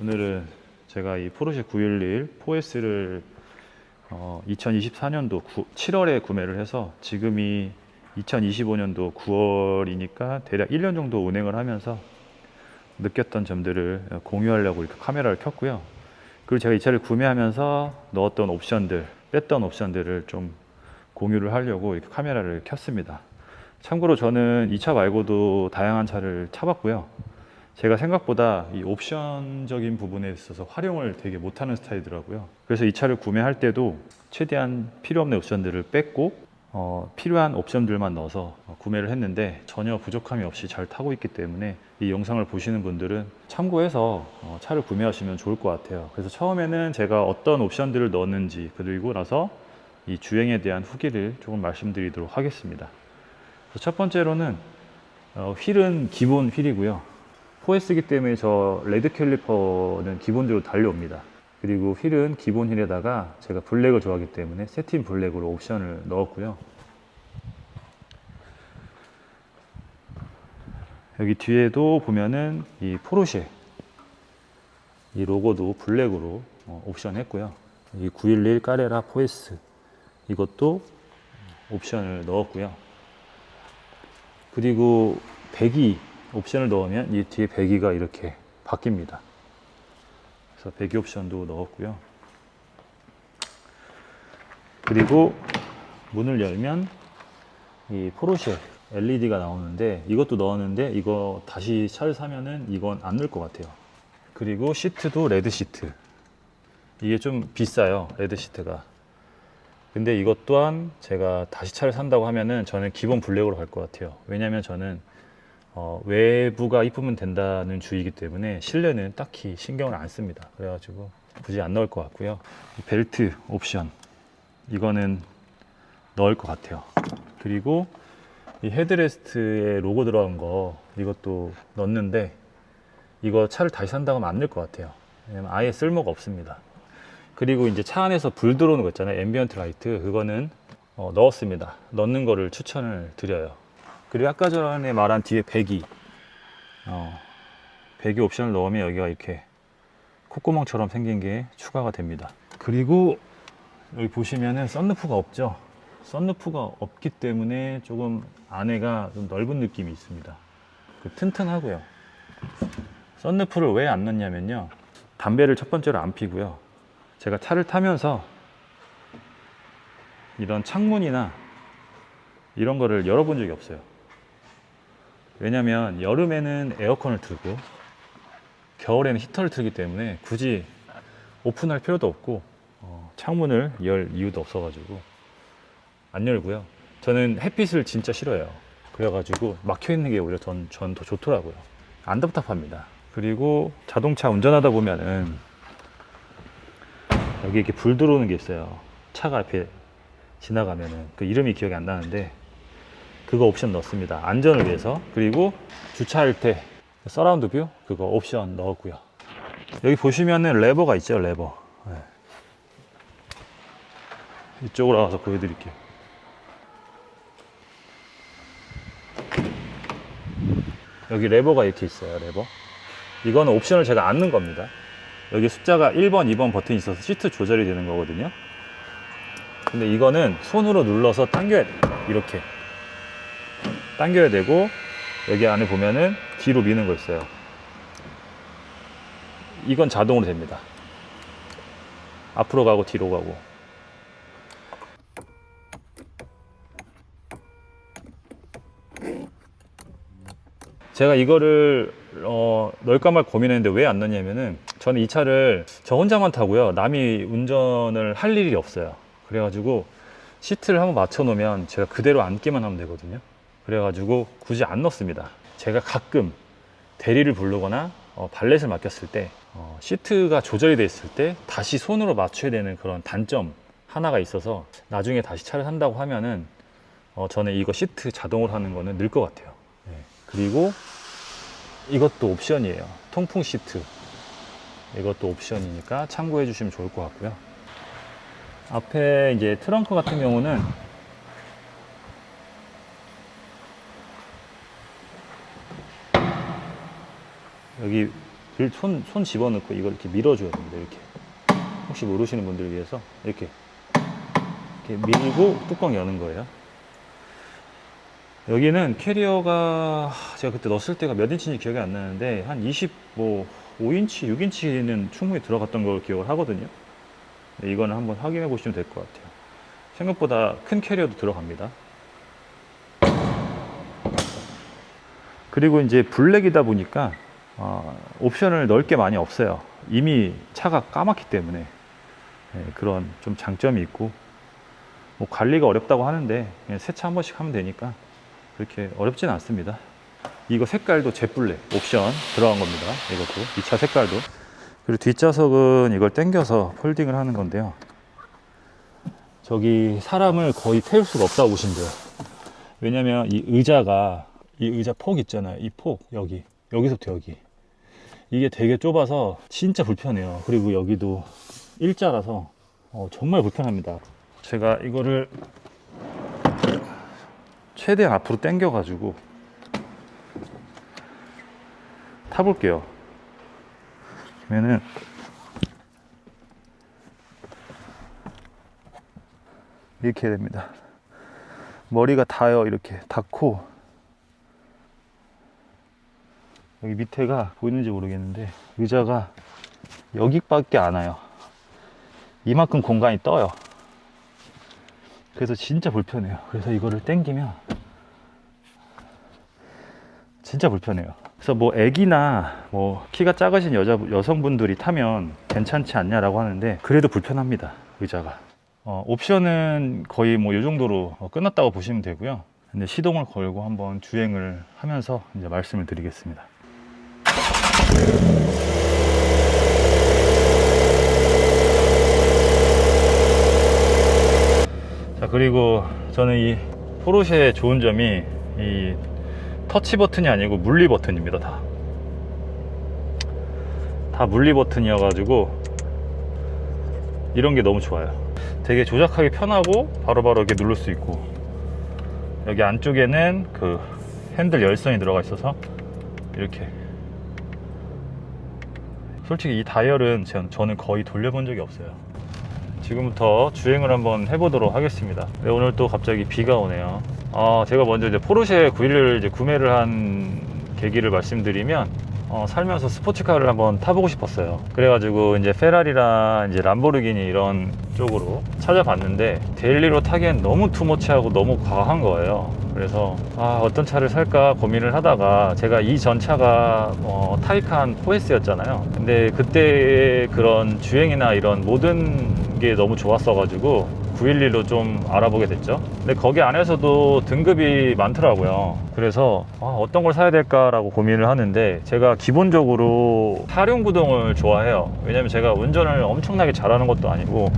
오늘은 제가 이 포르쉐 911 4S를 어, 2024년도 7월에 구매를 해서 지금이 2025년도 9월이니까 대략 1년 정도 운행을 하면서 느꼈던 점들을 공유하려고 이렇게 카메라를 켰고요. 그리고 제가 이 차를 구매하면서 넣었던 옵션들, 뺐던 옵션들을 좀 공유를 하려고 이렇게 카메라를 켰습니다. 참고로 저는 이 차 말고도 다양한 차를 차봤고요. 제가 생각보다 이 옵션적인 부분에 있어서 활용을 되게 못하는 스타일이더라고요. 그래서 이 차를 구매할 때도 최대한 필요 없는 옵션들을 뺐고 어, 필요한 옵션들만 넣어서 어, 구매를 했는데 전혀 부족함이 없이 잘 타고 있기 때문에 이 영상을 보시는 분들은 참고해서 어, 차를 구매하시면 좋을 것 같아요. 그래서 처음에는 제가 어떤 옵션들을 넣었는지 그리고 나서 이 주행에 대한 후기를 조금 말씀드리도록 하겠습니다. 첫 번째로는 어, 휠은 기본 휠이고요. 4S이기 때문에 저 레드 캘리퍼는 기본적으로 달려옵니다. 그리고 휠은 기본 휠에다가 제가 블랙을 좋아하기 때문에 세틴 블랙으로 옵션을 넣었고요. 여기 뒤에도 보면은 이 포르쉐 이 로고도 블랙으로 어, 옵션 했고요. 이911 까레라 4S 이것도 옵션을 넣었고요. 그리고 배기 옵션을 넣으면 이 뒤에 배기가 이렇게 바뀝니다. 그래서 배기 옵션도 넣었고요. 그리고 문을 열면 이 포르쉐 LED가 나오는데 이것도 넣었는데 이거 다시 차를 사면은 이건 안 넣을 것 같아요. 그리고 시트도 레드 시트. 이게 좀 비싸요. 레드 시트가. 근데 이것 또한 제가 다시 차를 산다고 하면은 저는 기본 블랙으로 갈 것 같아요. 왜냐면 저는 어, 외부가 이쁘면 된다는 주의이기 때문에 실내는 딱히 신경을 안 씁니다. 그래가지고 굳이 안 넣을 것 같고요. 이 벨트 옵션 이거는 넣을 것 같아요. 그리고 이 헤드레스트에 로고 들어간 거 이것도 넣는데 이거 차를 다시 산다고 하면 안 넣을 것 같아요. 왜냐면 아예 쓸모가 없습니다. 그리고 이제 차 안에서 불 들어오는 거 있잖아요. 앰비언트 라이트 그거는 어, 넣었습니다. 넣는 거를 추천을 드려요. 그리고 아까 전에 말한 뒤에 배기 어, 배기 옵션을 넣으면 여기가 이렇게 콧구멍처럼 생긴 게 추가가 됩니다. 그리고 여기 보시면은 썬루프가 없죠. 썬루프가 없기 때문에 조금 안에가 좀 넓은 느낌이 있습니다. 그 튼튼하고요. 썬루프를 왜 안 넣냐면요. 담배를 첫 번째로 안 피고요. 제가 차를 타면서 이런 창문이나 이런 거를 열어본 적이 없어요. 왜냐면 여름에는 에어컨을 틀고 겨울에는 히터를 틀기 때문에 굳이 오픈할 필요도 없고 어, 창문을 열 이유도 없어가지고 안 열고요. 저는 햇빛을 진짜 싫어해요. 그래가지고 막혀 있는 게 오히려 전 전 더 좋더라고요. 안 답답합니다. 그리고 자동차 운전하다 보면은 여기 이렇게 불 들어오는 게 있어요. 차가 앞에 지나가면은 그 이름이 기억이 안 나는데 그거 옵션 넣습니다. 안전을 위해서. 그리고 주차할 때 서라운드 뷰 그거 옵션 넣었고요. 여기 보시면은 레버가 있죠, 레버. 네. 이쪽으로 와서 보여드릴게요. 여기 레버가 이렇게 있어요, 레버. 이거는 옵션을 제가 안 넣은 겁니다. 여기 숫자가 1번, 2번 버튼이 있어서 시트 조절이 되는 거거든요. 근데 이거는 손으로 눌러서 당겨야 돼요. 이렇게. 당겨야 되고, 여기 안에 보면은 뒤로 미는 거 있어요. 이건 자동으로 됩니다. 앞으로 가고 뒤로 가고. 제가 이거를 어, 넣을까 말 고민했는데 왜 안 넣냐면은 저는 이 차를 저 혼자만 타고요. 남이 운전을 할 일이 없어요. 그래가지고 시트를 한번 맞춰 놓으면 제가 그대로 앉기만 하면 되거든요. 그래가지고 굳이 안 넣습니다. 제가 가끔 대리를 부르거나 어, 발렛을 맡겼을 때 어, 시트가 조절이 돼 있을 때 다시 손으로 맞춰야 되는 그런 단점 하나가 있어서 나중에 다시 차를 산다고 하면은 어, 저는 이거 시트 자동으로 하는 거는 늘 것 같아요. 네. 그리고 이것도 옵션이에요. 통풍 시트. 이것도 옵션이니까 참고해 주시면 좋을 것 같고요. 앞에 이제 트렁크 같은 경우는 여기 들- 손, 손 집어넣고 이걸 이렇게 밀어줘야 됩니다. 이렇게. 혹시 모르시는 분들 위해서 이렇게. 이렇게 밀고 뚜껑 여는 거예요. 여기는 캐리어가 제가 그때 넣었을 때가 몇 인치인지 기억이 안 나는데 한 20, 뭐 5인치, 6인치는 충분히 들어갔던 걸 기억을 하거든요. 네, 이거는 한번 확인해 보시면 될 것 같아요. 생각보다 큰 캐리어도 들어갑니다. 그리고 이제 블랙이다 보니까 어, 옵션을 넣을 게 많이 없어요. 이미 차가 까맣기 때문에 네, 그런 좀 장점이 있고 뭐 관리가 어렵다고 하는데 세차 한 번씩 하면 되니까 그렇게 어렵진 않습니다. 이거 색깔도 제블랙 옵션 들어간 겁니다. 이것도 이 차 색깔도 그리고 뒷좌석은 이걸 당겨서 폴딩을 하는 건데요. 저기 사람을 거의 태울 수가 없다고 보시면 돼요. 왜냐면 이 의자가 이 의자 폭 있잖아요. 이 폭 여기 여기서부터 여기 이게 되게 좁아서 진짜 불편해요. 그리고 여기도 일자라서 어, 정말 불편합니다. 제가 이거를 최대한 앞으로 당겨 가지고 타볼게요. 그러면은 이렇게 됩니다. 머리가 닿아요. 이렇게 닿고 여기 밑에가 보이는지 모르겠는데 의자가 여기밖에 안 와요. 이만큼 공간이 떠요. 그래서 진짜 불편해요. 그래서 이거를 당기면 진짜 불편해요. 그래서 뭐 애기나 뭐 키가 작으신 여자 여성분들이 타면 괜찮지 않냐라고 하는데 그래도 불편합니다. 의자가. 어, 옵션은 거의 뭐 이 정도로 어, 끝났다고 보시면 되고요. 근데 시동을 걸고 한번 주행을 하면서 이제 말씀을 드리겠습니다. 자 그리고 저는 이 포르쉐의 좋은 점이 이 터치 버튼이 아니고 물리 버튼입니다 다. 다 물리 버튼이어 가지고 이런 게 너무 좋아요. 되게 조작하기 편하고 바로바로 이렇게 누를 수 있고 여기 안쪽에는 그 핸들 열선이 들어가 있어서 이렇게 솔직히 이 다이얼은 전- 저는 거의 돌려본 적이 없어요. 지금부터 주행을 한번 해보도록 하겠습니다. 네, 오늘 또 갑자기 비가 오네요. 아, 제가 먼저 이제 포르쉐 911을 이제 구매를 한 계기를 말씀드리면 어, 살면서 스포츠카를 한번 타보고 싶었어요. 그래가지고 이제 페라리랑 이제 람보르기니 이런 쪽으로 찾아봤는데 데일리로 타기엔 너무 투머치하고 너무 과한 거예요. 그래서 아, 어떤 차를 살까 고민을 하다가 제가 이전 차가 어, 타이칸 4S였잖아요. 근데 그때 그런 주행이나 이런 모든 게 너무 좋았어가지고 911로 좀 알아보게 됐죠. 근데 거기 안에서도 등급이 많더라고요. 그래서 아, 어떤 걸 사야 될까라고 고민을 하는데 제가 기본적으로 사륜구동을 좋아해요. 왜냐면 제가 운전을 엄청나게 잘하는 것도 아니고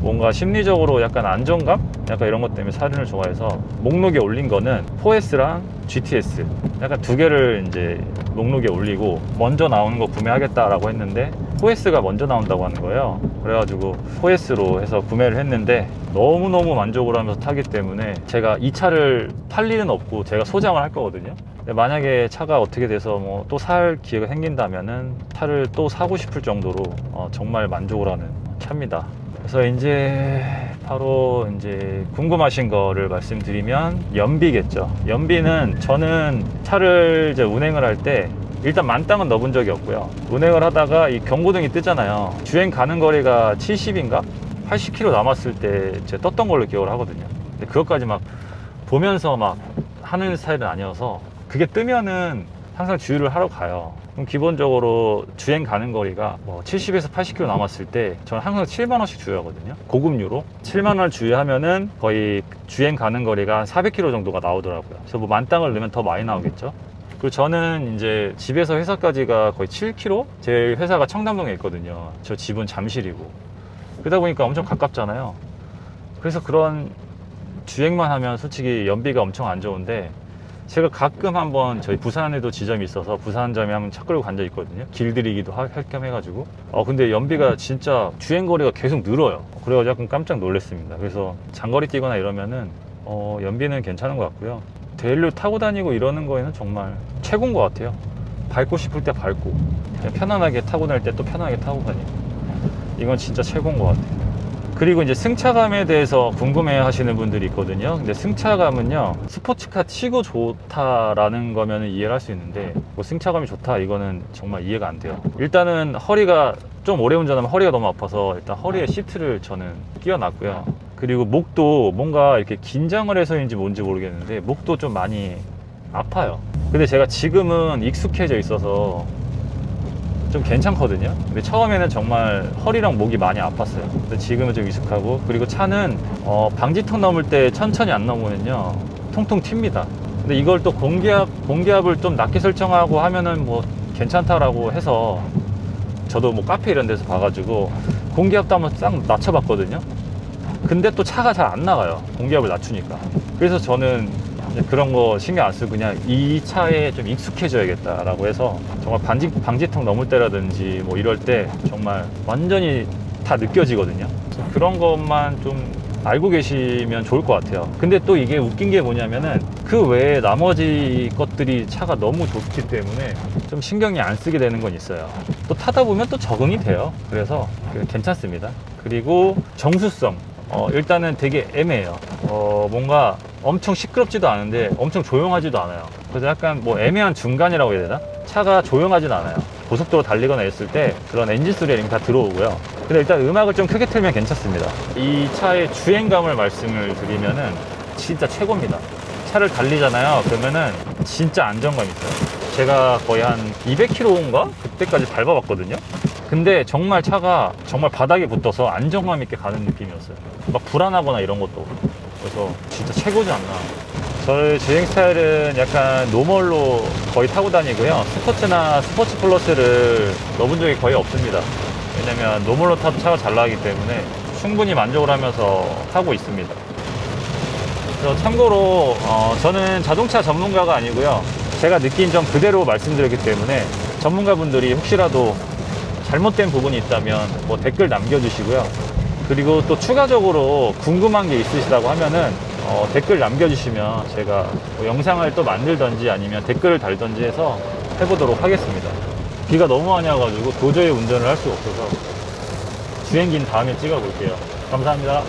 뭔가 심리적으로 약간 안정감? 약간 이런 것 때문에 사륜을 좋아해서 목록에 올린 거는 4S랑 GTS 약간 두 개를 이제 목록에 올리고 먼저 나오는 거 구매하겠다라고 했는데 4S가 먼저 나온다고 하는 거예요. 그래가지고 4S로 해서 구매를 했는데 너무너무 만족을 하면서 타기 때문에 제가 이 차를 팔 일은 없고 제가 소장을 할 거거든요. 만약에 차가 어떻게 돼서 뭐 또 살 기회가 생긴다면은 차를 또 사고 싶을 정도로 어, 정말 만족을 하는 차입니다. 그래서 이제 바로 이제 궁금하신 거를 말씀드리면 연비겠죠. 연비는 저는 차를 이제 운행을 할 때 일단 만땅은 넣어본 적이 없고요. 운행을 하다가 이 경고등이 뜨잖아요. 주행 가는 거리가 70인가? 80km 남았을 때 제가 떴던 걸로 기억을 하거든요. 근데 그것까지 막 보면서 막 하는 스타일은 아니어서 그게 뜨면은 항상 주유를 하러 가요. 그럼 기본적으로 주행 가는 거리가 뭐 70에서 80km 남았을 때 저는 항상 7만 원씩 주유하거든요. 고급유로 7만 원 주유하면은 거의 주행 가는 거리가 한 400km 정도가 나오더라고요. 그래서 뭐 만땅을 넣으면 더 많이 나오겠죠. 그리고 저는 이제 집에서 회사까지가 거의 7km? 제 회사가 청담동에 있거든요. 저 집은 잠실이고. 그러다 보니까 엄청 가깝잖아요. 그래서 그런 주행만 하면 솔직히 연비가 엄청 안 좋은데 제가 가끔 한번 저희 부산에도 지점이 있어서 부산점에 한번 차 끌고 간 적 있거든요. 길들이기도 할 겸 해가지고. 어, 근데 연비가 진짜 주행거리가 계속 늘어요. 그래가지고 약간 깜짝 놀랐습니다. 그래서 장거리 뛰거나 이러면은 어, 연비는 괜찮은 것 같고요. 데일로 타고 다니고 이러는 거에는 정말 최고인 것 같아요. 밟고 싶을 때 밟고 편안하게 타고 다닐 때 또 편하게 타고 다니고 이건 진짜 최고인 것 같아요. 그리고 이제 승차감에 대해서 궁금해 하시는 분들이 있거든요. 근데 승차감은요, 스포츠카 치고 좋다라는 거면 이해를 할 수 있는데, 뭐 승차감이 좋다, 이거는 정말 이해가 안 돼요. 일단은 허리가 좀 오래 운전하면 허리가 너무 아파서 일단 허리에 시트를 저는 끼워놨고요. 그리고 목도 뭔가 이렇게 긴장을 해서인지 뭔지 모르겠는데, 목도 좀 많이 아파요. 근데 제가 지금은 익숙해져 있어서 좀 괜찮거든요. 근데 처음에는 정말 허리랑 목이 많이 아팠어요. 근데 지금은 좀 익숙하고 그리고 차는 어, 방지턱 넘을 때 천천히 안 넘으면요 통통 튑니다. 근데 이걸 또 공기압 공기압을 좀 낮게 설정하고 하면은 뭐 괜찮다라고 해서 저도 뭐 카페 이런 데서 봐가지고 공기압도 한번 싹 낮춰봤거든요. 근데 또 차가 잘 안 나가요. 공기압을 낮추니까. 그래서 저는 그런 거 신경 안 쓰고 그냥 이 차에 좀 익숙해져야겠다라고 해서 정말 반지, 방지턱 넘을 때라든지 뭐 이럴 때 정말 완전히 다 느껴지거든요. 그런 것만 좀 알고 계시면 좋을 것 같아요. 근데 또 이게 웃긴 게 뭐냐면은 그 외에 나머지 것들이 차가 너무 좋기 때문에 좀 신경이 안 쓰게 되는 건 있어요. 또 타다 보면 또 적응이 돼요. 그래서 그 괜찮습니다. 그리고 정수성. 어, 일단은 되게 애매해요. 어, 뭔가 엄청 시끄럽지도 않은데 엄청 조용하지도 않아요. 그래서 약간 뭐 애매한 중간이라고 해야 되나? 차가 조용하진 않아요. 고속도로 달리거나 했을 때 그런 엔진 소리 이런 게다 들어오고요. 근데 일단 음악을 좀 크게 틀면 괜찮습니다. 이 차의 주행감을 말씀을 드리면은 진짜 최고입니다. 차를 달리잖아요. 그러면은 진짜 안정감 있어요. 제가 거의 한 200km인가? 그때까지 밟아봤거든요. 근데 정말 차가 정말 바닥에 붙어서 안정감 있게 가는 느낌이었어요. 막 불안하거나 이런 것도. 그래서 진짜 최고지 않나. 저의 주행 스타일은 약간 노멀로 거의 타고 다니고요. 스포츠나 스포츠 플러스를 넣어본 적이 거의 없습니다. 왜냐면 노멀로 타도 차가 잘 나가기 때문에 충분히 만족을 하면서 타고 있습니다. 참고로 어, 저는 자동차 전문가가 아니고요. 제가 느낀 점 그대로 말씀드렸기 때문에 전문가분들이 혹시라도 잘못된 부분이 있다면 뭐 댓글 남겨주시고요. 그리고 또 추가적으로 궁금한 게 있으시다고 하면은 어, 댓글 남겨주시면 제가 뭐 영상을 또 만들던지 아니면 댓글을 달던지 해서 해보도록 하겠습니다. 비가 너무 많이 와가지고 도저히 운전을 할 수가 없어서 주행기는 다음에 찍어볼게요. 감사합니다.